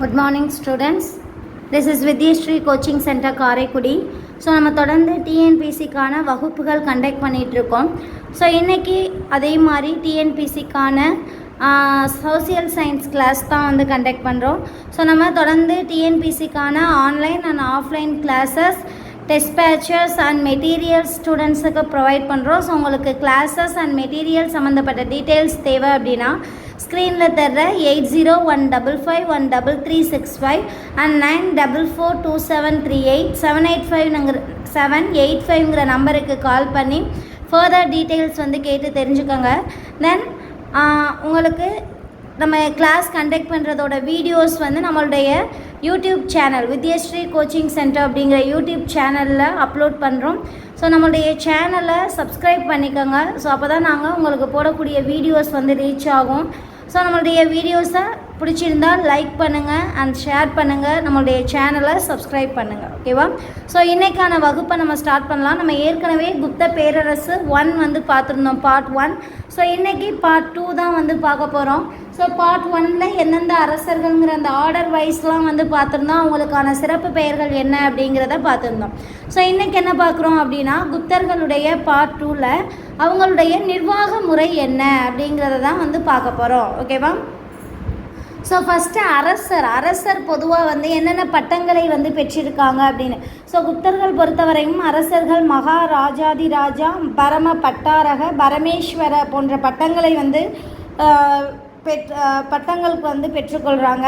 Good morning students this is Vidyashree coaching center Karaikudi so நம்ம தொடர்ந்து டிஎன்பிசிக்கான வகுப்புகள் conduct பண்ணிகிட்ருக்கோம் ஸோ இன்றைக்கி அதே மாதிரி டிஎன்பிசிக்கான சோசியல் சயின்ஸ் கிளாஸ் தான் வந்து கண்டக்ட் பண்ணுறோம் ஸோ நம்ம தொடர்ந்து டிஎன்பிசிக்கான online and offline classes test batches and materials ஸ்டூடெண்ட்ஸுக்கு ப்ரொவைட் பண்ணுறோம் ஸோ உங்களுக்கு கிளாஸஸ் அண்ட் மெட்டீரியல் சம்மந்தப்பட்ட டீட்டெயில்ஸ் தேவை அப்படின்னா ஸ்க்ரீனில் தர்ற eight zero one double five one double three six five and nine double four two seven three eight seven eight ஃபைவ்ங்கிற seven eight ஃபைவ்ங்கிற நம்பருக்கு கால் பண்ணி ஃபர்தர் டீட்டெயில்ஸ் வந்து கேட்டு தெரிஞ்சுக்கோங்க. தென் உங்களுக்கு நம்ம கிளாஸ் கண்டக்ட் பண்ணுறதோட வீடியோஸ் வந்து நம்மளுடைய YouTube channel Vidyashree coaching center அப்படிங்கிற யூடியூப் சேனலில் அப்லோட் பண்ணுறோம் ஸோ நம்மளுடைய சேனலை சப்ஸ்கிரைப் பண்ணிக்கோங்க. ஸோ அப்போ தான் நாங்கள் உங்களுக்கு போடக்கூடிய வீடியோஸ் வந்து ரீச் ஆகும். ஸோ நம்மளுடைய வீடியோஸை பிடிச்சிருந்தால் லைக் பண்ணுங்கள் அண்ட் ஷேர் பண்ணுங்கள் நம்மளுடைய சேனலை சப்ஸ்கிரைப் பண்ணுங்கள் ஓகேவா ஸோ இன்றைக்கான வகுப்பை நம்ம ஸ்டார்ட் பண்ணலாம். நம்ம ஏற்கனவே குப்த பேரரசு ஒன் வந்து பார்த்துருந்தோம் பார்ட் ஒன் ஸோ இன்றைக்கி பார்ட் டூ தான் வந்து பார்க்க போகிறோம் ஸோ பார்ட் ஒனில் எந்தெந்த அரசர்கள்ங்கிற அந்த ஆர்டர் வைஸ்லாம் வந்து பார்த்துருந்தோம். அவங்களுக்கான சிறப்பு பெயர்கள் என்ன அப்படிங்கிறத பார்த்துருந்தோம். ஸோ இன்றைக்கி என்ன பார்க்குறோம் அப்படின்னா குப்தர்களுடைய பார்ட் டூவில் அவங்களுடைய நிர்வாக முறை என்ன அப்படிங்கிறத தான் வந்து பார்க்க போகிறோம் ஓகேவா ஸோ ஃபஸ்ட்டு அரசர். அரசர் பொதுவாக வந்து என்னென்ன பட்டங்களை வந்து பெற்றிருக்காங்க அப்படின்னு. ஸோ குப்தர்கள் பொறுத்தவரையும் அரசர்கள் மகாராஜாதி ராஜா பரம பட்டாரக பரமேஸ்வர போன்ற பட்டங்களை வந்து பெற் பட்டங்களுக்கு வந்து பெற்றுக்கொள்கிறாங்க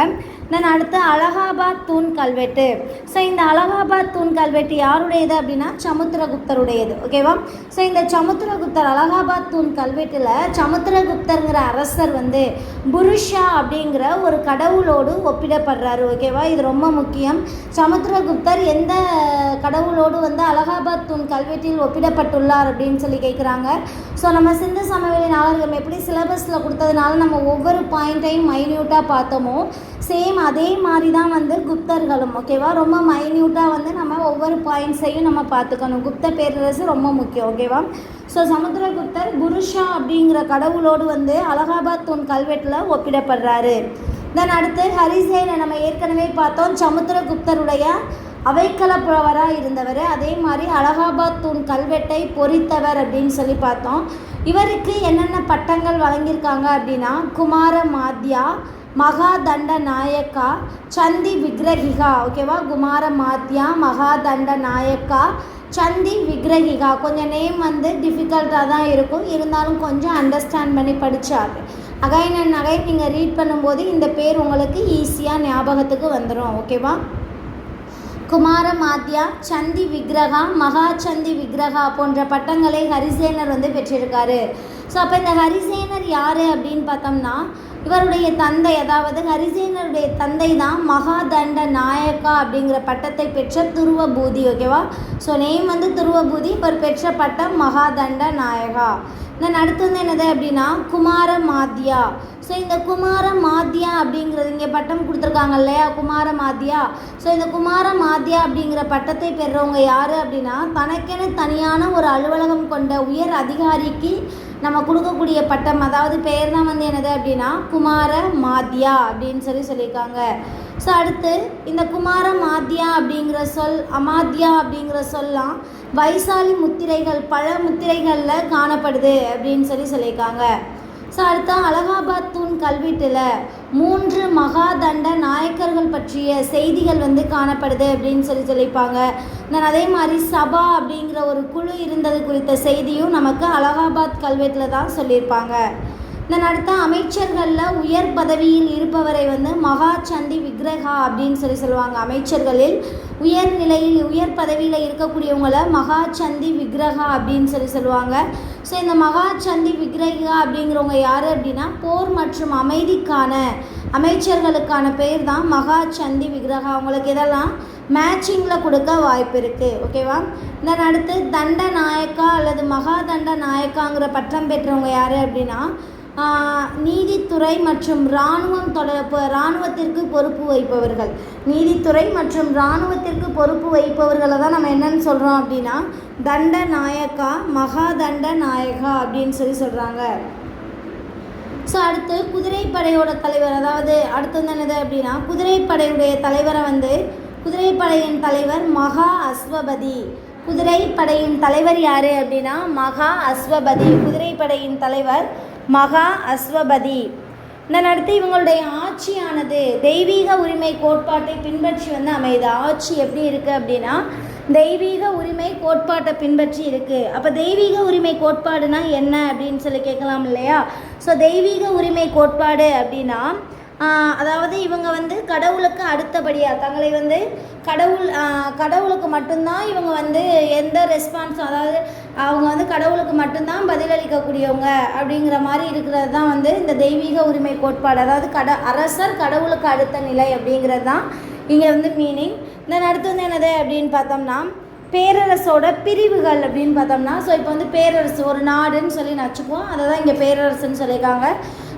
தென் அடுத்து அலகாபாத் தூண் கல்வெட்டு. ஸோ இந்த அலகாபாத் தூண் கல்வெட்டு யாருடையது அப்படின்னா சமுத்திரகுப்தருடையது. ஓகேவா ஸோ இந்த சமுத்திரகுப்தர் அலகாபாத் தூண் கல்வெட்டில் சமுத்திரகுப்தருங்கிற அரசர் வந்து புருஷா அப்படிங்கிற ஒரு கடவுளோடு ஒப்பிடப்படுறாரு. ஓகேவா இது ரொம்ப முக்கியம். சமுத்திரகுப்தர் எந்த கடவுளோடு வந்து அலகாபாத் தூண் கல்வெட்டில் ஒப்பிடப்பட்டுள்ளார் அப்படின்னு சொல்லி கேட்குறாங்க ஸோ நம்ம சிந்து சமவெளி நாகரிகம் எப்படி சிலபஸில் கொடுத்ததுனால நம்ம ஒவ்வொரு ஒவ்வொரு பாயிண்ட்டையும் மைன்யூட்டாக பார்த்தோமோ சேம் அதே மாதிரி தான் வந்து குப்தர்களும் ஓகேவா ரொம்ப மைன்யூட்டாக வந்து நம்ம ஒவ்வொரு பாயிண்ட்ஸையும் நம்ம பார்த்துக்கணும். குப்த பேரரசு ரொம்ப முக்கியம் ஓகேவா ஸோ சமுத்திரகுப்தர் புருஷா அப்படிங்கிற கடவுளோடு வந்து அலகாபாத் தூண் கல்வெட்டில் ஒப்பிடப்படுறாரு. தென் அடுத்து ஹரிசேனை நம்ம ஏற்கனவே பார்த்தோம் சமுத்திரகுப்தருடைய அவைக்கள புலவராக இருந்தவர். அதே மாதிரி அலகாபாத் தூண் கல்வெட்டை பொறித்தவர் அப்படின்னு சொல்லி பார்த்தோம். இவருக்கு என்னென்ன பட்டங்கள் வழங்கியிருக்காங்க அப்படின்னா குமார மாத்யா மகாதண்ட நாயக்கா சந்தி விக்ரஹிகா ஓகேவா குமார மாத்யா மகாதண்ட நாயக்கா சந்தி விக்ரஹிகா கொஞ்சம் நேம் வந்து டிஃபிகல்ட்டாக தான் இருக்கும். இருந்தாலும் கொஞ்சம் அண்டர்ஸ்டாண்ட் பண்ணி படித்தாரு அகைன் அண்ட் அகைன் நீங்கள் ரீட் பண்ணும்போது இந்த பேர் உங்களுக்கு ஈஸியாக ஞாபகத்துக்கு வந்துடும் ஓகேவா குமார மாத்யா சந்தி விக்ரகா மகா சந்தி விக்ரகா போன்ற பட்டங்களை ஹரிசேனர் வந்து பெற்றிருக்காரு. ஸோ அப்போ இந்த ஹரிசேனர் யார் அப்படின்னு பார்த்தோம்னா இவருடைய தந்தை அதாவது ஹரிசேனருடைய தந்தை தான் மகாதண்ட நாயக்கா அப்படிங்கிற பட்டத்தை பெற்ற துருவபூதி ஓகேவா ஸோ நேம் வந்து துருவபூதி இவர் பெற்ற பட்டம் மகாதண்ட நாயகா. நான் அடுத்து வந்து என்னது அப்படின்னா குமார மாத்யா ஸோ இந்த குமார மாத்யா அப்படிங்கிறது இங்கே பட்டம் கொடுத்துருக்காங்க இல்லையா? குமார மாத்யா ஸோ இந்த குமார மாத்யா அப்படிங்கிற பட்டத்தை பெறுறவங்க யார் அப்படின்னா தனக்கென தனியான ஒரு அலுவலகம் கொண்ட உயர் அதிகாரிக்கு நம்ம கொடுக்கக்கூடிய பட்டம். அதாவது பெயர் தான் வந்து என்னது அப்படின்னா குமார மாத்யா அப்படின்னு சொல்லி சொல்லியிருக்காங்க. ஸோ அடுத்து இந்த குமார மாத்யா அப்படிங்கிற சொல் அமாத்யா அப்படிங்கிற சொல்லாம் வைசாலி முத்திரைகள் பல முத்திரைகளில் காணப்படுது அப்படின்னு சொல்லி சொல்லியிருக்காங்க. ஸோ அடுத்து அலகாபாத் தூண் கல்வெட்டில் மூன்று மகாதண்ட நாயக்கர்கள் பற்றிய செய்திகள் வந்து காணப்படுது அப்படின்னு சொல்லி சொல்லியிருப்பாங்க. நான் அதே மாதிரி சபா அப்படிங்கிற ஒரு குழு இருந்தது குறித்த செய்தியும் நமக்கு அலகாபாத் கல்வெட்டில் தான் சொல்லியிருப்பாங்க. தென் அடுத்த அமைச்சர்களில் உயர் பதவியில் இருப்பவரை வந்து மகா சந்தி விக்ரஹா அப்படின்னு சொல்லி சொல்லுவாங்க. அமைச்சர்களில் உயர் நிலையில் உயர் பதவியில் இருக்கக்கூடியவங்கள மகா சந்தி விக்ரஹா அப்படின்னு சொல்லி சொல்லுவாங்க. ஸோ இந்த மகா சந்தி விக்ரஹா அப்படிங்கிறவங்க யார் அப்படின்னா போர் மற்றும் அமைதிக்கான அமைச்சர்களுக்கான பேர் தான் மகா சந்தி விக்ரஹா அவங்களுக்கு இதெல்லாம் மேட்சிங்கில் கொடுக்க வாய்ப்பு இருக்குது ஓகேவா தென் அடுத்து தண்ட நாயக்கா அல்லது மகா தண்ட நாயக்காங்கிற பட்டம் பெற்றவங்க யார் அப்படின்னா நீதித்துறை மற்றும் இராணுவம் தொடர்பு இராணுவத்திற்கு பொறுப்பு வைப்பவர்கள். நீதித்துறை மற்றும் இராணுவத்திற்கு பொறுப்பு வைப்பவர்களை தான் நம்ம என்னன்னு சொல்கிறோம் அப்படின்னா தண்ட நாயக்கா மகா தண்ட நாயகா அப்படின்னு சொல்லி சொல்கிறாங்க ஸோ அடுத்து குதிரைப்படையோட தலைவர் அதாவது அடுத்து வந்து என்னது அப்படின்னா குதிரைப்படையுடைய தலைவரை வந்து குதிரைப்படையின் தலைவர் மகா அஸ்வபதி. குதிரைப்படையின் தலைவர் யார் அப்படின்னா மகா அஸ்வபதி. குதிரைப்படையின் தலைவர் மகா அஸ்வபதி. இதன் அடுத்து இவங்களுடைய ஆட்சியானது தெய்வீக உரிமை கோட்பாட்டை பின்பற்றி வந்து அமையுது. ஆட்சி எப்படி இருக்குது அப்படின்னா தெய்வீக உரிமை கோட்பாட்டை பின்பற்றி இருக்குது அப்போ தெய்வீக உரிமை கோட்பாடுனா என்ன அப்படின்னு சொல்லி கேட்கலாம் இல்லையா? ஸோ தெய்வீக உரிமை கோட்பாடு அப்படின்னா அதாவது இவங்க வந்து கடவுளுக்கு அடுத்தபடியாக தங்களை வந்து கடவுள் கடவுளுக்கு மட்டும்தான் இவங்க வந்து எந்த ரெஸ்பான்ஸும் அதாவது அவங்க வந்து கடவுளுக்கு மட்டும்தான் பதிலளிக்கக்கூடியவங்க அப்படிங்கிற மாதிரி இருக்கிறது தான் வந்து இந்த தெய்வீக உரிமை கோட்பாடு. அதாவது கட அரசர் கடவுளுக்கு அடுத்த நிலை அப்படிங்கிறது தான் இங்கே வந்து மீனிங் தென் அடுத்து வந்து என்னது அப்படின்னு பார்த்தோம்னா பேரரசோட பிரிவுகள் அப்படின்னு பார்த்தோம்னா ஸோ இப்போ வந்து பேரரசு ஒரு நாடுன்னு சொல்லி நச்சுக்குவோம் அதை தான் இங்கே பேரரசுன்னு சொல்லியிருக்காங்க.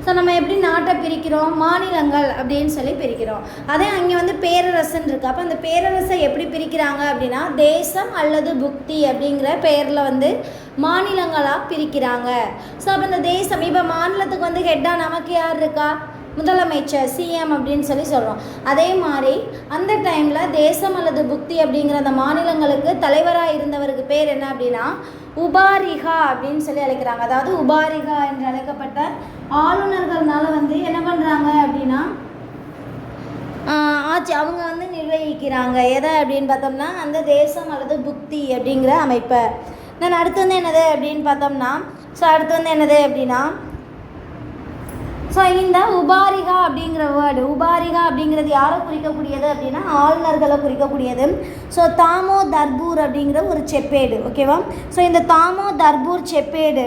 ஸோ நம்ம எப்படி நாட்டை பிரிக்கிறோம்? மாநிலங்கள் அப்படின்னு சொல்லி பிரிக்கிறோம். அதே அங்கே வந்து பேரரசுன்னு இருக்கு. அப்போ அந்த பேரரசை எப்படி பிரிக்கிறாங்க அப்படின்னா தேசம் அல்லது புக்தி அப்படிங்கிற பெயரில் வந்து மாநிலங்களாக பிரிக்கிறாங்க. ஸோ அப்போ இந்த தேசம் இப்போ மாநிலத்துக்கு வந்து ஹெட்டாக நமக்கு யார் இருக்கா? முதலமைச்சர் சிஎம் அப்படின்னு சொல்லி சொல்கிறோம் அதே மாதிரி அந்த டைமில் தேசம் அல்லது புக்தி அப்படிங்கிற அந்த மாநிலங்களுக்கு தலைவராக இருந்தவருக்கு பேர் என்ன அப்படின்னா உபாரிகா அப்படின்னு சொல்லி அழைக்கிறாங்க. அதாவது உபாரிகா என்று அழைக்கப்பட்ட ஆளுநர்கள்னால வந்து என்ன பண்ணுறாங்க அப்படின்னா ஆட்சி அவங்க வந்து நிர்வகிக்கிறாங்க. எதை அப்படின்னு பார்த்தோம்னா அந்த தேசம் அல்லது புக்தி அப்படிங்கிற அமைப்பை. நான் அடுத்து வந்து என்னது அப்படின்னு பார்த்தோம்னா ஸோ அடுத்து வந்து என்னது அப்படின்னா ஸோ இந்த உபாரிகா அப்படிங்கிற வேர்டு உபாரிகா அப்படிங்கிறது யாரை குறிக்கக்கூடியது அப்படின்னா ஆளுநர்களை குறிக்கக்கூடியது. ஸோ தாமோ தர்பூர் அப்படிங்கிற ஒரு செப்பேடு ஓகேவா ஸோ இந்த தாமோ தர்பூர் செப்பேடு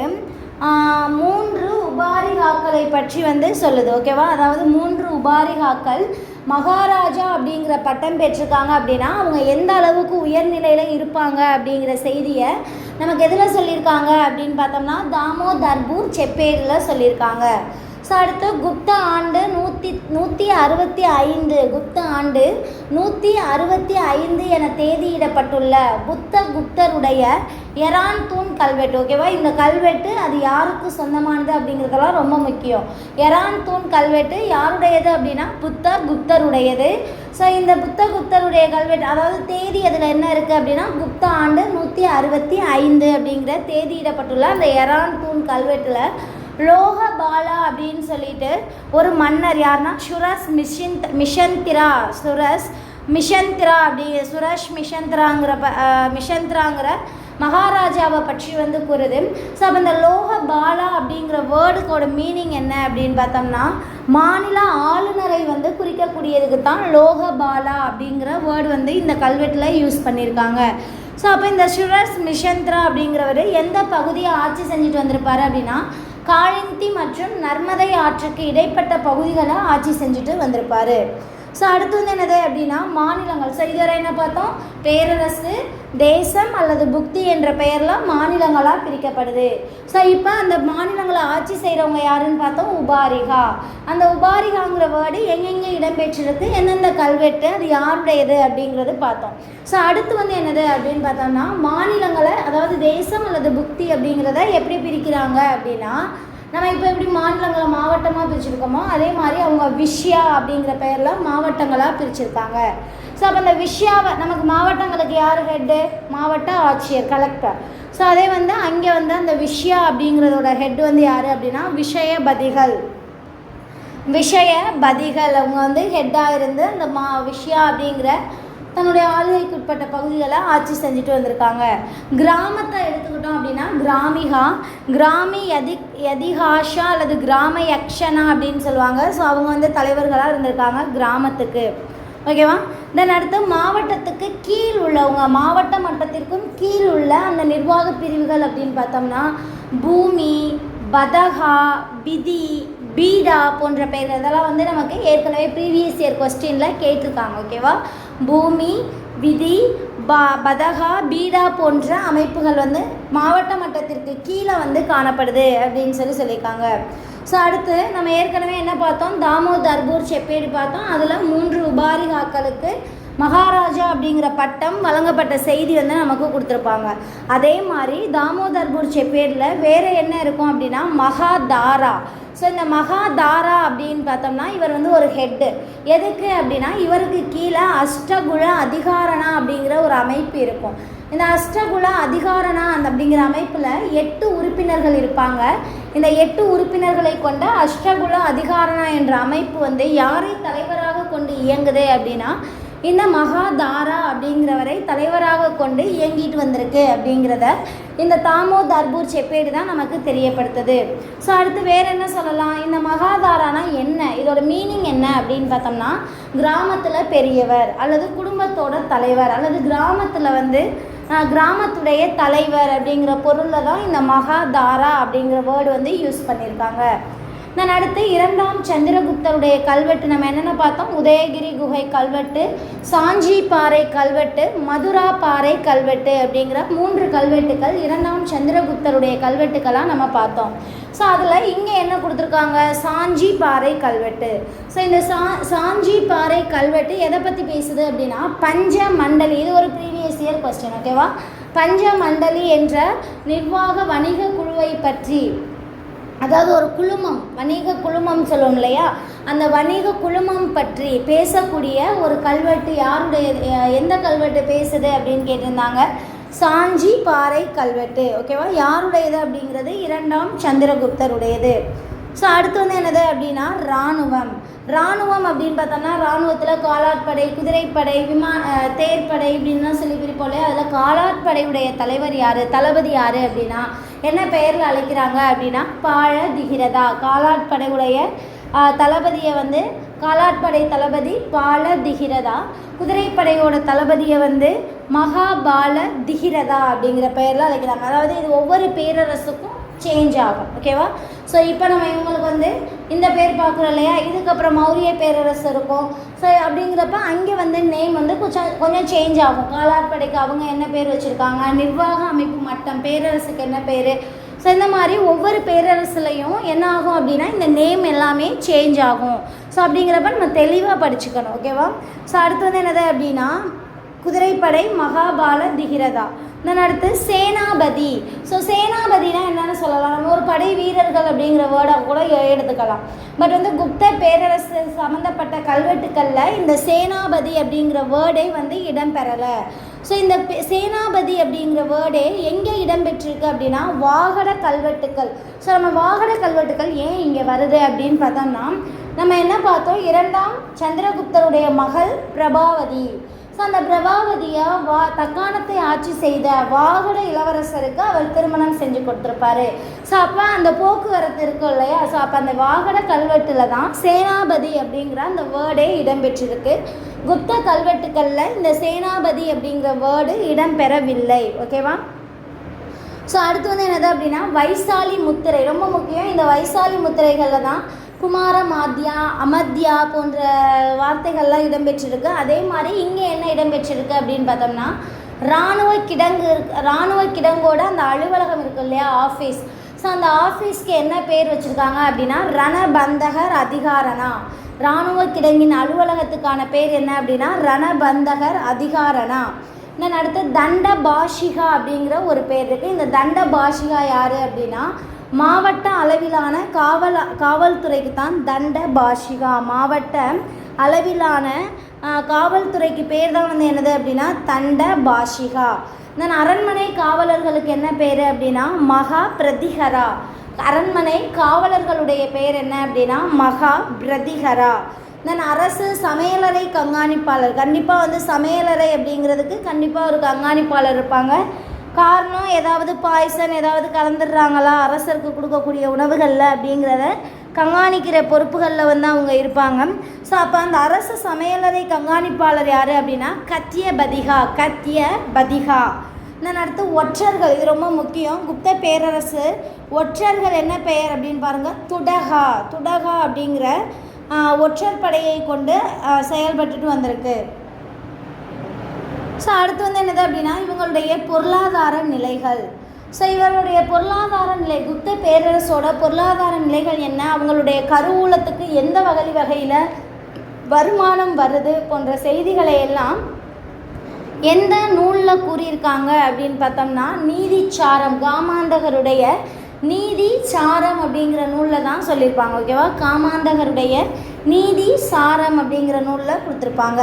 மூன்று உபாரிகாக்களை பற்றி வந்து சொல்லுது ஓகேவா அதாவது மூன்று உபாரிகாக்கள். மகாராஜா அப்படிங்கிற பட்டம் பெற்றிருக்காங்க அப்படின்னா அவங்க எந்த அளவுக்கு உயர்நிலையில் இருப்பாங்க அப்படிங்கிற செய்தியை நமக்கு எதில் சொல்லியிருக்காங்க அப்படின்னு பார்த்தோம்னா தாமோ தர்பூர் செப்பேடில் சொல்லியிருக்காங்க. ஸோ அடுத்து குப்த ஆண்டு நூற்றி நூற்றி அறுபத்தி ஐந்து குப்த ஆண்டு நூற்றி அறுபத்தி ஐந்து என தேதியிடப்பட்டுள்ள புத்த குப்தருடைய எரான் தூண் கல்வெட்டு ஓகேவா இந்த கல்வெட்டு அது யாருக்கு சொந்தமானது அப்படிங்கிறதெல்லாம் ரொம்ப முக்கியம். எரான் தூண் கல்வெட்டு யாருடையது அப்படின்னா புத்த குப்தருடையது. ஸோ இந்த புத்த குப்தருடைய கல்வெட்டு அதாவது தேதி அதில் என்ன இருக்குது அப்படின்னா குப்த ஆண்டு நூற்றி அறுபத்தி ஐந்து அப்படிங்கிற தேதியிடப்பட்டுள்ள அந்த எரான் தூண் கல்வெட்டில் லோகபாலா அப்படின்னு சொல்லிட்டு ஒரு மன்னர் யாருன்னா சுரஸ் மிஷின் மிஷந்திரா சுரஸ் மிஷந்திரா அப்படி சுரஷ் மிஷந்திராங்கிற ப மிஷந்திராங்கிற மகாராஜாவை பற்றி வந்து கூறுது. ஸோ அப்போ இந்த லோகபாலா அப்படிங்கிற வேர்டுக்கோட மீனிங் என்ன அப்படின்னு பார்த்தோம்னா மாநில ஆளுநரை வந்து குறிக்கக்கூடியதுக்கு தான் லோகபாலா அப்படிங்கிற வேர்டு வந்து இந்த கல்வெட்டில் யூஸ் பண்ணியிருக்காங்க ஸோ அப்போ இந்த சுரஸ் மிஷந்திரா அப்படிங்கிறவர் எந்த பகுதியை ஆட்சி செஞ்சுட்டு வந்திருப்பாரு அப்படின்னா காளிந்தி மற்றும் நர்மதை ஆற்றுக்கு இடைப்பட்ட பகுதிகளை ஆட்சி செஞ்சுட்டு வந்திருப்பாரு. ஸோ அடுத்து வந்து என்னது அப்படின்னா மாநிலங்கள். ஸோ இதுவரை என்ன பார்த்தோம்? பேரரசு தேசம் அல்லது புக்தி என்ற பெயரில் மாநிலங்களாக பிரிக்கப்படுது. ஸோ இப்போ அந்த மாநிலங்களை ஆட்சி செய்கிறவங்க யாருன்னு பார்த்தோம்? உபாரிகா. அந்த உபாரிகாங்கிற வேர்டு எங்கெங்கே இடம்பெற்றிருக்கு? எந்தெந்த கல்வெட்டு அது யாருடையது அப்படிங்கிறது பார்த்தோம். ஸோ அடுத்து வந்து என்னது அப்படின்னு பார்த்தோம்னா மாநிலங்களை அதாவது தேசம் அல்லது புக்தி அப்படிங்கிறத எப்படி பிரிக்கிறாங்க அப்படின்னா நம்ம இப்போ எப்படி மாநிலங்களை மாவட்டமாக பிரிச்சிருக்கோமோ அதே மாதிரி அவங்க விஷயா அப்படிங்கிற பெயரில் மாவட்டங்களாக பிரிச்சிருக்காங்க. ஸோ அப்போ அந்த விஷயாவை நமக்கு மாவட்டங்களுக்கு யார் ஹெட்டு மாவட்ட ஆட்சியர் கலெக்டர் ஸோ அதே வந்து அங்கே வந்து அந்த விஷயா அப்படிங்கிறதோட ஹெட் வந்து யார் அப்படின்னா விஷய பதிகள் விஷய பதிகள் அவங்க வந்து ஹெட்டாக இருந்து அந்த மா விஷயா அப்படிங்கிற தன்னுடைய ஆளுகைக்கு உட்பட்ட பகுதிகளை ஆட்சி செஞ்சுட்டு வந்திருக்காங்க. கிராமத்தை எடுத்துக்கிட்டோம் அப்படின்னா கிராமிகா கிராமி யதி யதிஹாஷா அல்லது கிராம யக்ஷனா அப்படின்னு சொல்லுவாங்க. ஸோ அவங்க வந்து தலைவர்களாக இருந்திருக்காங்க கிராமத்துக்கு. ஓகேவா? தென் அடுத்து மாவட்டத்துக்கு கீழ் உள்ளவங்க மாவட்ட மட்டத்திற்கும் கீழ் உள்ள அந்த நிர்வாக பிரிவுகள் அப்படின்னு பார்த்தோம்னா பூமி பதகா பிதி பீடா போன்ற பெயர்கள். இதெல்லாம் வந்து நமக்கு ஏற்கனவே ப்ரீவியஸ் இயர் கொஸ்டினில் கேட்டிருக்காங்க. ஓகேவா? பூமி விதி பா பதகா பீடா போன்ற அமைப்புகள் வந்து மாவட்ட மட்டத்திற்கு கீழே வந்து காணப்படுது அப்படின்னு சொல்லி சொல்லியிருக்காங்க. ஸோ அடுத்து நம்ம ஏற்கனவே என்ன பார்த்தோம்? தாமோதர்பூர் செப்பேடு பார்த்தோம். அதில் மூன்று உபாரிகாக்களுக்கு மகாராஜா அப்படிங்கிற பட்டம் வழங்கப்பட்ட செய்தி வந்து நமக்கு கொடுத்துருப்பாங்க. அதே மாதிரி தாமோதர்பூர் செப்பேடில் வேறு என்ன இருக்கும் அப்படின்னா மகாதாரா. ஸோ இந்த மகாதாரா அப்படின்னு பார்த்தோம்னா இவர் வந்து ஒரு ஹெட்டு எதுக்கு அப்படின்னா இவருக்கு கீழே அஷ்டகுல அதிகாரணா அப்படிங்கிற ஒரு அமைப்பு இருக்கும். இந்த அஷ்டகுல அதிகாரணா அந்த அப்படிங்கிற அமைப்பில் எட்டு உறுப்பினர்கள் இருப்பாங்க. இந்த எட்டு உறுப்பினர்களை கொண்ட அஷ்டகுல அதிகாரணா என்ற அமைப்பு வந்து யாரை தலைவராக கொண்டு இயங்குது அப்படின்னா இந்த மகாதாரா அப்படிங்கிறவரை தலைவராக கொண்டு இயங்கிட்டு வந்திருக்கு அப்படிங்கிறத இந்த தாமோ தர்பூர் செப்பேடு தான் நமக்கு தெரியப்படுத்துது. ஸோ அடுத்து வேற என்ன சொல்லலாம்? இந்த மகாதாரானா என்ன? இதோட மீனிங் என்ன அப்படின்னு பார்த்தோம்னா கிராமத்தில் பெரியவர் அல்லது குடும்பத்தோட தலைவர் அல்லது கிராமத்தில் வந்து கிராமத்துடைய தலைவர் அப்படிங்கிற பொருளில் தான் இந்த மகாதாரா அப்படிங்கிற வேர்டு வந்து யூஸ் பண்ணியிருக்காங்க நான் அடுத்து இரண்டாம் சந்திரகுப்தருடைய கல்வெட்டு. நம்ம என்னென்ன பார்த்தோம்? உதயகிரி குகை கல்வெட்டு சாஞ்சி பாறை கல்வெட்டு மதுரா பாறை கல்வெட்டு அப்படிங்கிற மூன்று கல்வெட்டுகள் இரண்டாம் சந்திரகுப்தருடைய கல்வெட்டுக்களாக நம்ம பார்த்தோம். ஸோ அதில் இங்கே என்ன கொடுத்துருக்காங்க? சாஞ்சி பாறை கல்வெட்டு. ஸோ இந்த சா சாஞ்சி பாறை கல்வெட்டு எதை பற்றி பேசுது அப்படின்னா பஞ்ச மண்டலி இது ஒரு ப்ரீவியஸ் இயர் கொஸ்டின் ஓகேவா பஞ்ச மண்டலி என்ற நிர்வாக வணிக குழுவை பற்றி அதாவது ஒரு குழுமம் வணிக குழுமம் சொல்லுவோம் இல்லையா? அந்த வணிக குழுமம் பற்றி பேசக்கூடிய ஒரு கல்வெட்டு யாருடைய எந்த கல்வெட்டு பேசுது அப்படின்னு கேட்டிருந்தாங்க? சாஞ்சி பாறை கல்வெட்டு ஓகேவா யாருடையது அப்படிங்கிறது இரண்டாம் சந்திரகுப்தருடையது. ஸோ அடுத்து வந்து என்னது அப்படின்னா இராணுவம். இராணுவம் அப்படின்னு பார்த்தோம்னா இராணுவத்தில் காலாட்படை குதிரைப்படை விமான தேர்ப்படை இப்படின்லாம் சொல்லி பிரிப்போம் இல்லையா? அதில் காலாட்படையுடைய தலைவர் யார்? தளபதி யார் அப்படின்னா என்ன பெயரில் அழைக்கிறாங்க அப்படின்னா பாழ திகிரதா. காலாட்படையுடைய தளபதியை வந்து காலாட்படை தளபதி பால திகிரதா. குதிரைப்படையோட தளபதியை வந்து மகாபால திகிரதா அப்படிங்கிற பெயரில் அழைக்கிறாங்க. அதாவது இது ஒவ்வொரு பேரரசுக்கும் சேஞ்ச் ஆகும். ஓகேவா ஸோ இப்போ நம்ம இவங்களுக்கு வந்து இந்த பேர் பார்க்குறோம் இல்லையா? இதுக்கப்புறம் மௌரிய பேரரசு இருக்கும். ஸோ அப்படிங்கிறப்ப அங்கே வந்து நேம் வந்து கொஞ்சம் கொஞ்சம் சேஞ்ச் ஆகும். காலாட்படைக்கு அவங்க என்ன பேர் வச்சுருக்காங்க? நிர்வாக அமைப்பு மட்டம் பேரரசுக்கு என்ன பேர்? ஸோ இந்த மாதிரி ஒவ்வொரு பேரரசுலையும் என்ன ஆகும் அப்படின்னா இந்த நேம் எல்லாமே சேஞ்ச் ஆகும். ஸோ அப்படிங்கிறப்ப நம்ம தெளிவாக படிச்சுக்கணும். ஓகேவா ஸோ அடுத்து வந்து என்னது அப்படின்னா குதிரைப்படை மகாபால திகிரதா. தென் அடுத்து சேனாபதி. ஸோ சேனாபதினா என்னன்னு சொல்லலாம். நம்ம ஒரு படை வீரர்கள் அப்படிங்கிற வேர்டாக கூட எடுத்துக்கலாம். பட் வந்து குப்த பேரரசு சம்மந்தப்பட்ட கல்வெட்டுக்களில் இந்த சேனாபதி அப்படிங்கிற வேர்டே வந்து இடம்பெறலை. ஸோ இந்த சேனாபதி அப்படிங்கிற வேர்டே எங்கே இடம்பெற்றிருக்கு அப்படின்னா வாகட கல்வெட்டுக்கள். ஸோ நம்ம வாகட கல்வெட்டுக்கள் ஏன் இங்கே வருது அப்படின்னு பார்த்தோம்னா நம்ம என்ன பார்த்தோம்? இரண்டாம் சந்திரகுப்தருடைய மகள் பிரபாவதி. ஸோ அந்த பிரபாவதியை வா தக்காணத்தை ஆட்சி செய்த வாகட இளவரசருக்கு அவர் திருமணம் செஞ்சு கொடுத்துருப்பாரு. ஸோ அப்போ அந்த போக்குவரத்து இருக்கும் இல்லையா? ஸோ அப்போ அந்த வாகட கல்வெட்டில் தான் சேனாபதி அப்படிங்கிற அந்த வேர்டே இடம்பெற்றிருக்கு. குப்த கல்வெட்டுக்களில் இந்த சேனாபதி அப்படிங்கிற வேர்டு இடம்பெறவில்லை. ஓகேவா ஸோ அடுத்து வந்து என்னது அப்படின்னா வைசாலி முத்திரை. ரொம்ப முக்கியம். இந்த வைசாலி முத்திரைகளில் தான் குமார மாத்யா அமத்யா போன்ற வார்த்தைகள்லாம் இடம்பெற்றிருக்கு. அதே மாதிரி இங்கே என்ன இடம்பெற்றிருக்கு அப்படின்னு பார்த்தோம்னா இராணுவ கிடங்கு இராணுவ கிடங்கோட அந்த அலுவலகம் இருக்கு இல்லையா ஆஃபீஸ். ஸோ அந்த ஆஃபீஸ்க்கு என்ன பேர் வச்சுருக்காங்க அப்படின்னா ரணபந்தகர் அதிகாரணா. இராணுவ கிடங்கின் அலுவலகத்துக்கான பேர் என்ன அப்படின்னா ரணபந்தகர் அதிகாரணா. நான் அடுத்து தண்ட பாஷிகா அப்படிங்கிற ஒரு பேர் இருக்குது இந்த தண்ட பாஷிகா யார் அப்படின்னா மாவட்ட அளவிலான காவல் காவல்துறைக்கு தான் தண்ட பாஷிகா. மாவட்ட அளவிலான காவல்துறைக்கு பேர் தான் வந்து என்னது அப்படின்னா தண்ட பாஷிகா. தென் அரண்மனை காவலர்களுக்கு என்ன பேர் அப்படின்னா மகா பிரதிகரா அரண்மனை காவலர்களுடைய பெயர் என்ன அப்படின்னா மகா பிரதிகரா தென் அரசு சமையலறை கண்காணிப்பாளர். கண்டிப்பாக வந்து சமையலறை அப்படிங்கிறதுக்கு கண்டிப்பாக ஒரு கண்காணிப்பாளர் இருப்பாங்க. காரணம் ஏதாவது பாய்சன் ஏதாவது கலந்துடுறாங்களா? அரசருக்கு கொடுக்கக்கூடிய உணவுகளில் அப்படிங்கிறத கண்காணிக்கிற பொறுப்புகளில் வந்து அவங்க இருப்பாங்க. ஸோ அப்போ அந்த அரசு சமையலறை கண்காணிப்பாளர் யார் அப்படின்னா? கத்திய பதிகா கத்திய பதிகா. நான் அடுத்து ஒற்றர்கள். இது ரொம்ப முக்கியம். குப்த பேரரசு. ஒற்றர்கள் என்ன பெயர் அப்படின்னு பாருங்கள் துடகா. துடகா அப்படிங்கிற ஒற்றர் படையை கொண்டு செயல்பட்டுட்டு வந்திருக்கு. ஸோ அடுத்து வந்து என்னது அப்படின்னா இவங்களுடைய பொருளாதார நிலைகள். ஸோ இவருடைய பொருளாதார நிலை குப்த பேரரசோட பொருளாதார நிலைகள் என்ன? அவங்களுடைய கருவூலத்துக்கு எந்த வகை வகையில் வருமானம் வருது போன்ற செய்திகளை எல்லாம் எந்த நூலில் கூறியிருக்காங்க அப்படின்னு பார்த்தோம்னா நீதிச்சாரம் காமாந்தகருடைய நீதி சாரம் அப்படிங்கிற நூலில் தான் சொல்லியிருப்பாங்க ஓகேவா காமாந்தகருடைய நீதி சாரம் அப்படிங்கிற நூலில் கொடுத்துருப்பாங்க.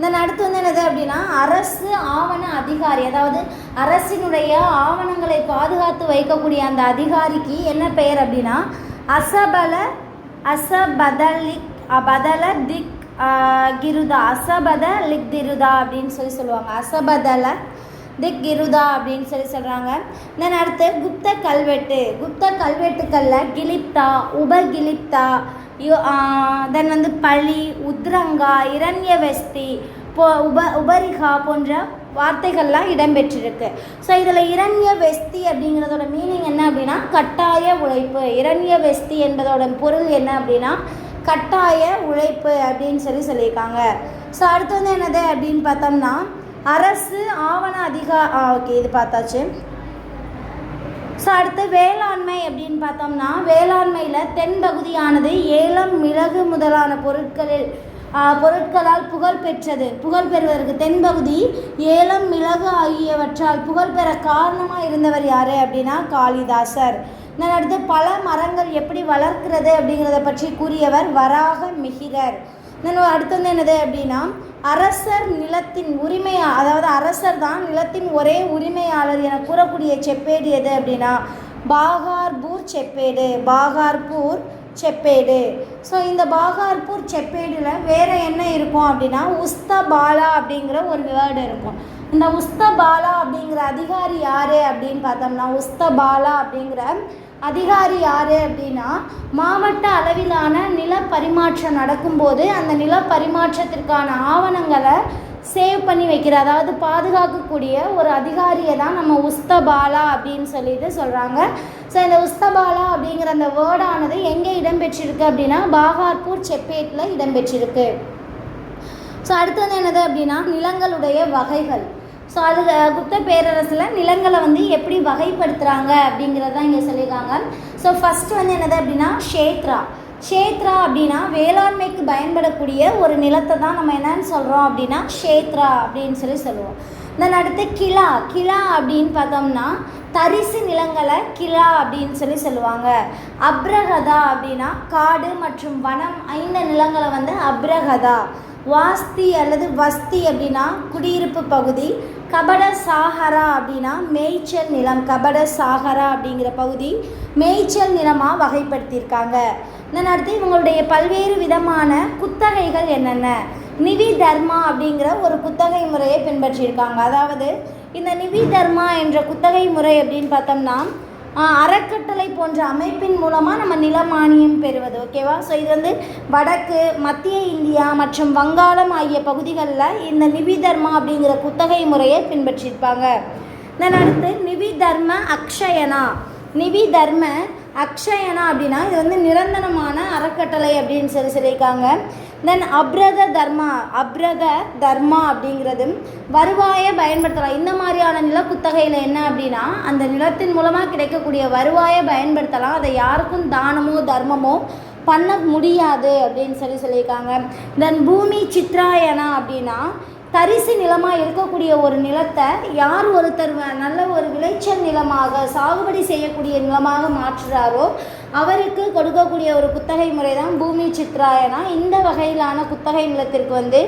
தென் அடுத்து வந்து என்னது அப்படின்னா அரசு ஆவண அதிகாரி அதாவது அரசினுடைய ஆவணங்களை பாதுகாத்து வைக்கக்கூடிய அந்த அதிகாரிக்கு என்ன பெயர் அப்படின்னா அசபல அசபதலிக் பதல திக் கிருதா அசபத லிக் திருதா அப்படின்னு சொல்லி சொல்லுவாங்க. அசபதல திக் கிருதா அப்படின்னு சொல்லி சொல்கிறாங்க தென் அடுத்து குப்த கல்வெட்டு குப்த கல்வெட்டுக்களில் கிலிப்தா உபகிலிப்தா தென் வந்து பழி உத்ரங்கா இரண்யவஸ்தி போ உப உபரிகா போன்ற வார்த்தைகள்லாம் இடம்பெற்றிருக்கு. ஸோ இதில் இரண்ய வெஸ்தி அப்படிங்கிறதோட மீனிங் என்ன அப்படின்னா கட்டாய உழைப்பு. இரண்ய வெஸ்தி என்பதோட பொருள் என்ன அப்படின்னா கட்டாய உழைப்பு அப்படின்னு சொல்லி சொல்லியிருக்காங்க. ஸோ அடுத்து வந்து என்னது அப்படின்னு பார்த்தோம்னா அரசு ஆவண அதிகா ஓகே இது பார்த்தாச்சு. ஸோ அடுத்து வேளாண்மை அப்படின்னு பார்த்தோம்னா வேளாண்மையில் தென்பகுதியானது ஏலம் மிளகு முதலான பொருட்களில் பொருட்களால் புகழ் பெற்றது. புகழ் பெறுவதற்கு தென்பகுதி ஏலம் மிளகு ஆகியவற்றால் புகழ் பெற காரணமாக இருந்தவர் யார் அப்படின்னா காளிதாசர். நான் அடுத்து பல மரங்கள் எப்படி வளர்க்கிறது அப்படிங்கிறத பற்றி கூறியவர் வராக மிகிரர். நான் அடுத்து வந்து என்னது அப்படின்னா அரசர் நிலத்தின் உரிமையா அதாவது அரசர் தான் நிலத்தின் ஒரே உரிமையாளர் என கூறக்கூடிய செப்பேடு எது அப்படின்னா பாகார்பூர் செப்பேடு பாகார்பூர் செப்பேடு. ஸோ இந்த பாகார்பூர் செப்பேடில் வேறு என்ன இருக்கும் அப்படின்னா உஸ்தபாலா அப்படிங்கிற ஒரு வேர்டு இருக்கும். இந்த உஸ்தபாலா அப்படிங்கிற அதிகாரி யார் அப்படின்னு பார்த்தோம்னா உஸ்தபாலா அப்படிங்கிற அதிகாரி யார் அப்படின்னா மாவட்ட அளவிலான நில பரிமாற்றம் நடக்கும்போது அந்த நில பரிமாற்றத்திற்கான ஆவணங்களை சேவ் பண்ணி வைக்கிற அதாவது பாதுகாக்கக்கூடிய ஒரு அதிகாரியை தான் நம்ம உஸ்தபாலா அப்படின்னு சொல்லிட்டு சொல்கிறாங்க ஸோ இந்த உஸ்தபாலா அப்படிங்கிற அந்த வேர்டானது எங்கே இடம்பெற்றிருக்கு அப்படின்னா பாகார்பூர் செப்பேட்டில் இடம்பெற்றிருக்கு. ஸோ அடுத்தது என்னது அப்படின்னா நிலங்களுடைய வகைகள். ஸோ அது குப்த பேரரசில் நிலங்களை வந்து எப்படி வகைப்படுத்துகிறாங்க அப்படிங்கிறத இங்கே சொல்லியிருக்காங்க. ஸோ ஃபஸ்ட்டு வந்து என்னது அப்படின்னா ஷேத்ரா ஷேத்ரா அப்படின்னா வேளாண்மைக்கு பயன்படக்கூடிய ஒரு நிலத்தை தான் நம்ம என்னன்னு சொல்கிறோம் அப்படின்னா ஷேத்ரா அப்படின்னு சொல்லி சொல்லுவோம். தென் அடுத்து கிலா கிலா அப்படின்னு பார்த்தோம்னா தரிசு நிலங்களை கிலா அப்படின்னு சொல்லி சொல்லுவாங்க. அப்ரஹதா அப்படின்னா காடு மற்றும் வனம் ஐந்த நிலங்களை வந்து அப்ரஹதா. வாஸ்தி அல்லது வஸ்தி அப்படின்னா குடியிருப்பு பகுதி கபட சாகரா அப்படின்னா மேய்ச்சல் நிலம் கபட சாகரா அப்படிங்கிற பகுதி மேய்ச்சல் நிலமாக வகைப்படுத்தியிருக்காங்க. இதன் அடுத்து இவங்களுடைய பல்வேறு விதமான குத்தகைகள் என்னென்ன? நிவி தர்மா அப்படிங்கிற ஒரு குத்தகை முறையை பின்பற்றியிருக்காங்க. அதாவது இந்த நிவி தர்மா என்ற குத்தகை முறை அப்படின்னு பார்த்தோம்னா அறக்கட்டளை போன்ற அமைப்பின் மூலமாக நம்ம நில மானியம் பெறுவது ஓகேவா ஸோ இது வந்து வடக்கு மத்திய இந்தியா மற்றும் வங்காளம் ஆகிய பகுதிகளில் இந்த நிபி தர்மா அப்படிங்கிற குத்தகை முறையை பின்பற்றியிருப்பாங்க. தென் அடுத்து நிபி தர்ம அக்ஷயனா. நிவி தர்ம அக்ஷயனா அப்படின்னா இது வந்து நிரந்தரமான அறக்கட்டளை அப்படின்னு சொல்லி சொல்லியிருக்காங்க. தென் அப்ரத தர்மா அப்ரத தர்மா அப்படிங்கிறது வருவாயை பயன்படுத்தலாம். இந்த மாதிரியான நில குத்தகையில் என்ன அப்படின்னா அந்த நிலத்தின் மூலமாக கிடைக்கக்கூடிய வருவாயை பயன்படுத்தலாம். அதை யாருக்கும் தானமோ தர்மமோ பண்ண முடியாது அப்படின்னு சொல்லி சொல்லியிருக்காங்க. தென் பூமி சித்ராயனா அப்படின்னா தரிசு நிலமாக இருக்கக்கூடிய ஒரு நிலத்தை யார் ஒருத்தர் நல்ல ஒரு விளைச்சல் நிலமாக சாகுபடி செய்யக்கூடிய நிலமாக மாற்றுறாரோ அவருக்கு கொடுக்கக்கூடிய ஒரு குத்தகை முறை தான் பூமி சித்ராயனா இந்த வகையிலான குத்தகை நிலத்திற்கு வந்து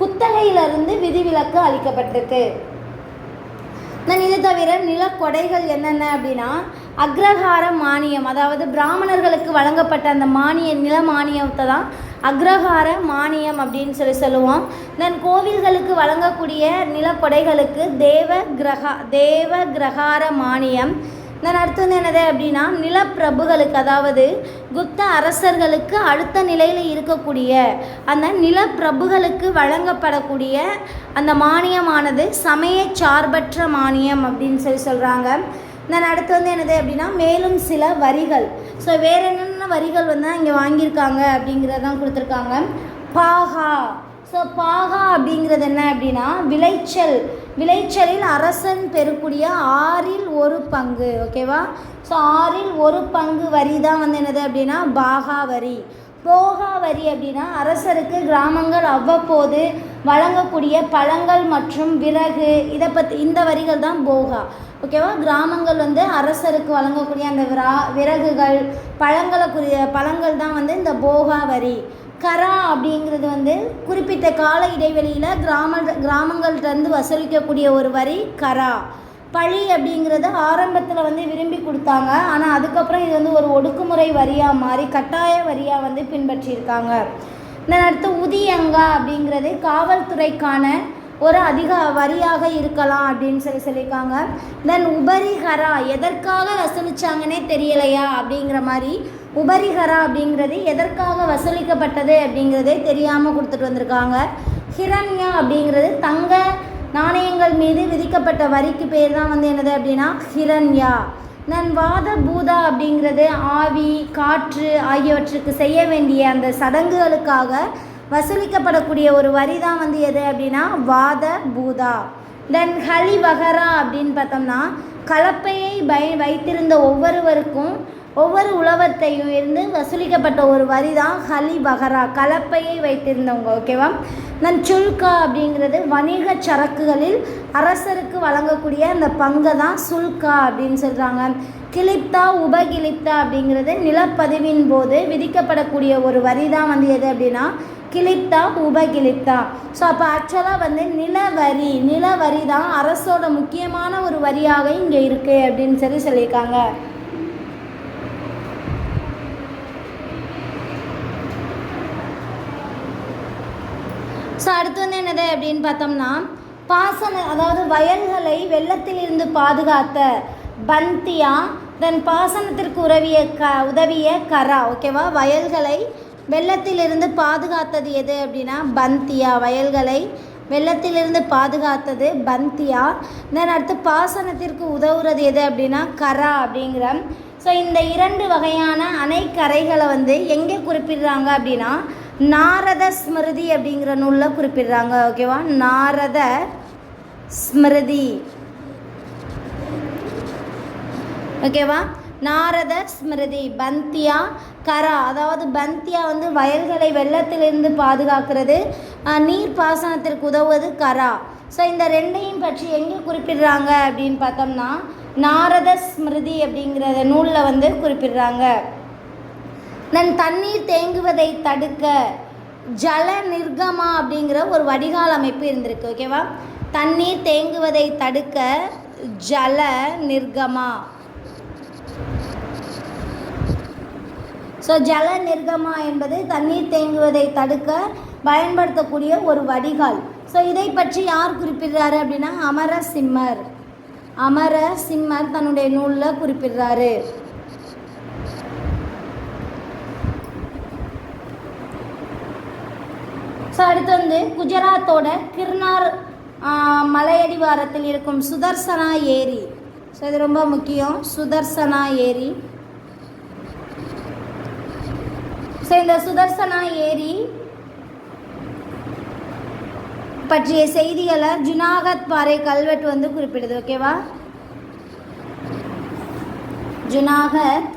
குத்தகையிலிருந்து விதிவிலக்கு அளிக்கப்பட்டிருக்கு. நான் இது தவிர நிலக்கொடைகள் என்னென்ன அப்படின்னா அக்ரஹார மானியம் அதாவது பிராமணர்களுக்கு வழங்கப்பட்ட அந்த மானிய நில மானியத்தை தான் அக்ரஹார மானியம் அப்படின்னு சொல்லி சொல்லுவோம். தென் கோவில்களுக்கு வழங்கக்கூடிய நிலக்கொடைகளுக்கு தேவ கிரகா தேவ கிரகார மானியம் தென் அடுத்து வந்து என்னது அப்படின்னா நிலப்பிரபுகளுக்கு அதாவது குப்த அரசர்களுக்கு அடுத்த நிலையில் இருக்கக்கூடிய அந்த நிலப்பிரபுகளுக்கு வழங்கப்படக்கூடிய அந்த மானியமானது சமய சார்பற்ற மானியம் அப்படின்னு சொல்லி சொல்கிறாங்க தென் அடுத்து வந்து என்னது அப்படின்னா மேலும் சில வரிகள். ஸோ வேறு என்னென்ன வரிகள் வந்து இங்கே வாங்கியிருக்காங்க அப்படிங்கிறதான் கொடுத்துருக்காங்க. பாஹா ஸோ பாகா அப்படிங்கிறது என்ன அப்படின்னா விளைச்சல். விளைச்சலில் அரசன் பெறக்கூடிய ஆறில் ஒரு பங்கு ஓகேவா ஸோ ஆறில் ஒரு பங்கு வரி தான் வந்து என்னது அப்படின்னா பாகா வரி. போகா வரி அப்படின்னா அரசருக்கு கிராமங்கள் அவ்வப்போது வழங்கக்கூடிய பழங்கள் மற்றும் விறகு இதை பற்றி இந்த வரிகள் தான் போகா ஓகேவா கிராமங்கள் வந்து அரசருக்கு வழங்கக்கூடிய அந்த விரா விறகுகள் பழங்களுக்குரிய பழங்கள் தான் வந்து இந்த போகா வரி. கரா அப்படிங்கிறது வந்து குறிப்பிட்ட கால இடைவெளியில் கிராம கிராமங்கள்கிட்டருந்து வசூலிக்கக்கூடிய ஒரு வரி கரா. பழி அப்படிங்கிறது ஆரம்பத்தில் வந்து விரும்பி கொடுத்தாங்க. ஆனால் அதுக்கப்புறம் இது வந்து ஒரு ஒடுக்குமுறை வரியாக மாறி கட்டாய வரியாக வந்து பின்பற்றியிருக்காங்க. தென் அடுத்து உதியங்கா அப்படிங்கிறது காவல்துறைக்கான ஒரு அதிக வரியாக இருக்கலாம் அப்படின்னு சொல்லி சொல்லியிருக்காங்க. தென் உபரிஹரா எதற்காக வசூலிச்சாங்கன்னே தெரியலையா அப்படிங்கிற மாதிரி உபரிஹரா அப்படிங்கிறது எதற்காக வசூலிக்கப்பட்டது அப்படிங்கிறதே தெரியாமல் கொடுத்துட்டு வந்திருக்காங்க. ஹிரண்யா அப்படிங்கிறது தங்க நாணயங்கள் மீது விதிக்கப்பட்ட வரிக்கு பேர் தான் வந்து என்னது அப்படின்னா ஹிரண்யா. நன் வாத பூதா அப்படிங்கிறது ஆவி காற்று ஆகியவற்றுக்கு செய்ய வேண்டிய அந்த சடங்குகளுக்காக வசூலிக்கப்படக்கூடிய ஒரு வரி தான் வந்து எது அப்படின்னா வாத பூதா. தென் ஹலி வகரா அப்படின்னு பார்த்தோம்னா கலப்பையை பய வைத்திருந்த ஒவ்வொருவருக்கும் ஒவ்வொரு உழவத்தையும் இருந்து வசூலிக்கப்பட்ட ஒரு வரி தான் ஹலி பஹரா கலப்பையை வைத்திருந்தவங்க ஓகேவா தென் சுல்கா அப்படிங்கிறது வணிக சரக்குகளில் அரசருக்கு வழங்கக்கூடிய அந்த பங்கை தான் சுல்கா அப்படின்னு சொல்கிறாங்க கிளிப்தா உபகிளிப்தா அப்படிங்கிறது நிலப்பதிவின் போது விதிக்கப்படக்கூடிய ஒரு வரி தான் வந்து எது அப்படின்னா கிளித்தா உபகிலிப்தா ஸோ அப்போ ஆக்சுவலாக வந்து நிலவரி நிலவரி தான் அரசோட முக்கியமான ஒரு வரியாக இங்கே இருக்குது அப்படின்னு சொல்லி சொல்லியிருக்காங்க. ஸோ அடுத்து வந்து என்னது அப்படின்னு பார்த்தோம்னா பாசன அதாவது வயல்களை வெள்ளத்திலிருந்து பாதுகாத்த பந்தியா தன் பாசனத்திற்கு உதவிய க உதவிய கரா ஓகேவா வயல்களை வெள்ளத்திலிருந்து பாதுகாத்தது எது அப்படின்னா பந்தியா வயல்களை வெள்ளத்திலிருந்து பாதுகாத்தது பந்தியா. தென் அடுத்து பாசனத்திற்கு உதவுறது எது அப்படின்னா கரா அப்படிங்கிற. ஸோ இந்த இரண்டு வகையான அணைக்கரைகளை வந்து எங்கே குறிப்பிடுறாங்க அப்படின்னா நாரத ஸ்மிருதி அப்படிங்கிற நூலில் குறிப்பிடுறாங்க ஓகேவா நாரத ஸ்மிருதி. ஓகேவா நாரத ஸ்மிருதி பந்தியா கரா அதாவது பந்தியா வந்து வயல்களை வெள்ளத்திலிருந்து பாதுகாக்கிறது. நீர் பாசனத்திற்கு உதவுவது கரா. ஸோ இந்த ரெண்டையும் பற்றி எங்கே குறிப்பிடுறாங்க அப்படின்னு பார்த்தோம்னா நாரத ஸ்மிருதி அப்படிங்கிற நூலில் வந்து குறிப்பிடுறாங்க. நன் தண்ணீர் தேங்குவதை தடுக்க ஜல நிர்கமா அப்படிங்கிற ஒரு வடிகால் அமைப்பு இருந்திருக்கு ஓகேவா? தண்ணீர் தேங்குவதை தடுக்க ஜல நிர்கமா. ஸோ ஜல நிர்கமா என்பது தண்ணீர் தேங்குவதை தடுக்க பயன்படுத்தக்கூடிய ஒரு வடிகால். ஸோ இதை பற்றி யார் குறிப்பிடுறாரு அப்படின்னா அமர சிம்மர் அமர சிம்மர் தன்னுடைய நூலில் குறிப்பிடுறாரு. ஸோ அடுத்து வந்து குஜராத்தோட கிர்னார் மலையடிவாரத்தில் இருக்கும் சுதர்சனா ஏரி. ஸோ இது ரொம்ப முக்கியம். சுதர்சனா ஏரி. ஸோ இந்த சுதர்சனா ஏரி பற்றிய செய்திகளை ஜுனாகத் பாறை கல்வெட்டு வந்து குறிப்பிடுது ஓகேவா? ஜுனாகத்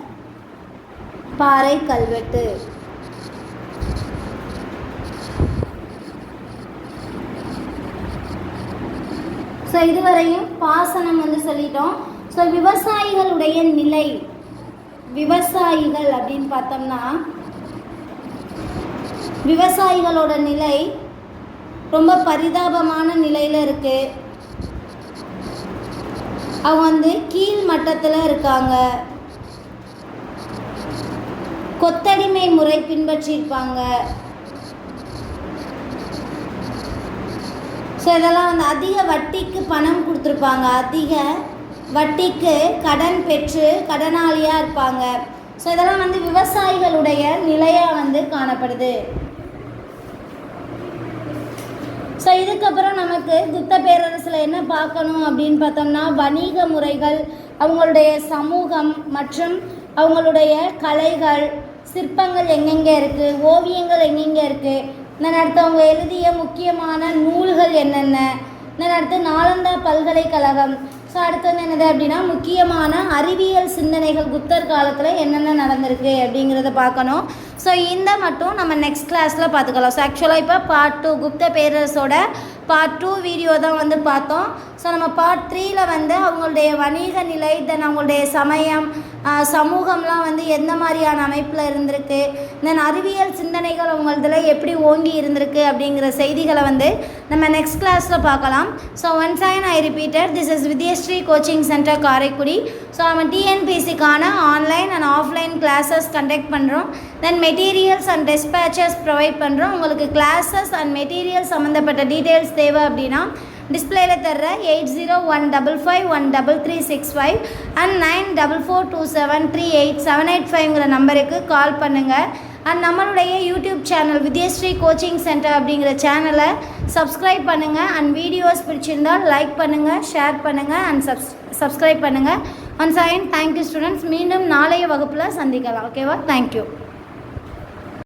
பாறை கல்வெட்டு. ஸோ இதுவரையும் பாசனம் வந்து சொல்லிட்டோம். ஸோ விவசாயிகளுடைய நிலை விவசாயிகள் அப்படின்னு பார்த்தோம்னா விவசாயிகளோட நிலை ரொம்ப பரிதாபமான நிலையில் இருக்குது அவங்க வந்து கீழ் மட்டத்தில் இருக்காங்க. கொத்தடிமை முறை பின்பற்றியிருப்பாங்க. ஸோ இதெல்லாம் வந்து அதிக வட்டிக்கு பணம் கொடுத்துருப்பாங்க. அதிக வட்டிக்கு கடன் பெற்று கடனாளியாக இருப்பாங்க. ஸோ இதெல்லாம் வந்து விவசாயிகளுடைய நிலையாக வந்து காணப்படுது. ஸோ இதுக்கப்புறம் நமக்கு குப்த பேரரசில் என்ன பார்க்கணும் அப்படின்னு பார்த்தோம்னா வணிக முறைகள் அவங்களுடைய சமூகம் மற்றும் அவங்களுடைய கலைகள் சிற்பங்கள் எங்கெங்கே இருக்குது ஓவியங்கள் எங்கெங்கே இருக்குது நான் அடுத்து அவங்க எழுதிய முக்கியமான நூல்கள் என்னென்ன நான் அடுத்து நாலந்தா பல்கலைக்கழகம் ஸோ அடுத்து வந்து என்னது அப்படின்னா முக்கியமான அறிவியல் சிந்தனைகள் குப்தர் காலத்தில் என்னென்ன நடந்திருக்கு அப்படிங்கிறத பார்க்கணும். ஸோ இந்த மட்டும் நம்ம நெக்ஸ்ட் கிளாஸில் பார்த்துக்கலாம். ஸோ ஆக்சுவலாக இப்போ பார்ட் டூ குப்த பேரரசோட பார்ட் டூ வீடியோ தான் வந்து பார்த்தோம். ஸோ நம்ம பார்ட் த்ரீயில் வந்து அவங்களுடைய வணிக நிலை தென் அவங்களுடைய சமயம் சமூகம்லாம் வந்து எந்த மாதிரியான அமைப்பில் இருந்திருக்கு? தென் அறிவியல் சிந்தனைகள் அவங்களதில் எப்படி ஓங்கி இருந்திருக்கு அப்படிங்கிற செய்திகளை வந்து நம்ம நெக்ஸ்ட் கிளாஸில் பார்க்கலாம். So once Jan I repeated this is Vidyashree coaching center Karaikudi so நம்ம டிஎன்பிசிக்கான online and offline classes conduct பண்ணுறோம் then materials and dispatches provide பண்ணுறோம் உங்களுக்கு கிளாஸஸ் அண்ட் மெட்டீரியல் சம்மந்தப்பட்ட டீட்டெயில்ஸ் தேவை அப்படின்னா டிஸ்பிளேயில் தர்ற eight zero one double five one double three six five and nine double four two seven three eight seven eight ஃபைவ்ங்கிற நம்பருக்கு call பண்ணுங்கள் அண்ட் நம்மளுடைய YouTube channel Vidyashree coaching center அப்படிங்கிற சேனலை சப்ஸ்கிரைப் பண்ணுங்கள் அண்ட் வீடியோஸ் பிடிச்சிருந்தால் லைக் பண்ணுங்கள் share பண்ணுங்கள் and subs subscribe பண்ணுங்கள் once again thank you students மீண்டும் நாளைய வகுப்பில் சந்திக்கலாம். ஓகேவா தேங்க்யூ